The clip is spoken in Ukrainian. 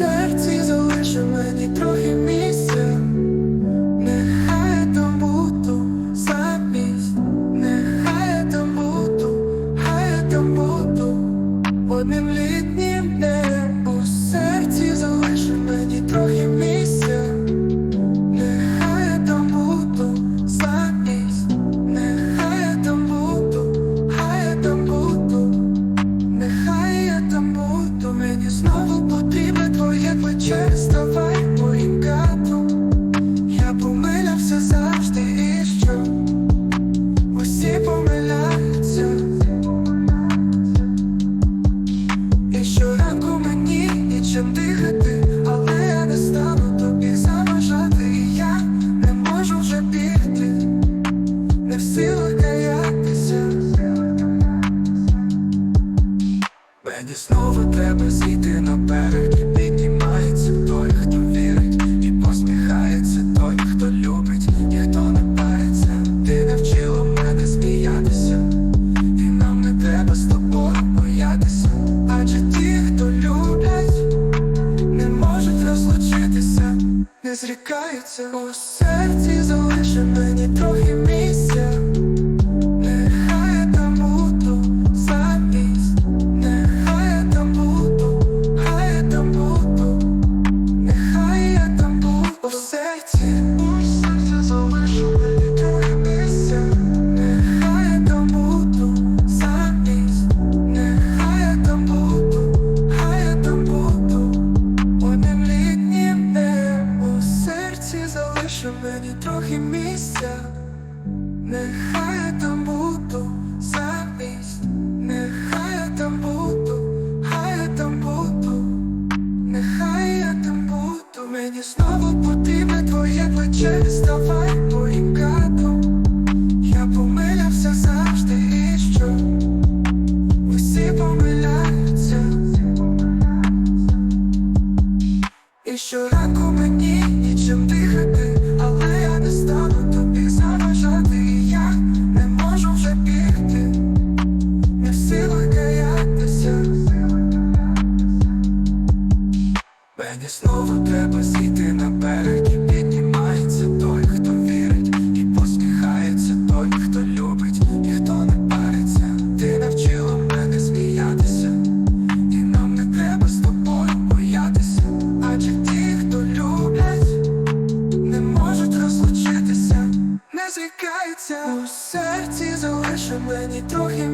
серці залиши мені трохи мій. Ставай моїм катом. Я помилявся завжди і що усі помиляються. І щоранку мені нічим дихати, але я не стану тобі заважати, я не можу вже бігти, не в силах. Мені знову треба зійти не зрікаються у серці, залиши місця. Нехай я там буду замість, нехай я там буду, хай я там буду, нехай я там буду, мені знову потрібне твоє плече, ставай моїм катом. Я помилявся завжди і що усі помиляються. І щоранку Мені знову треба зійти на берег і піднімається той, хто вірить, і посміхається той, хто любить, ніхто не париться. Ти навчила мене сміятися. І нам не треба з тобою боятися, адже ті, хто люблять, не можуть розлучитися, не зрікаються у серці, залиши мені трохи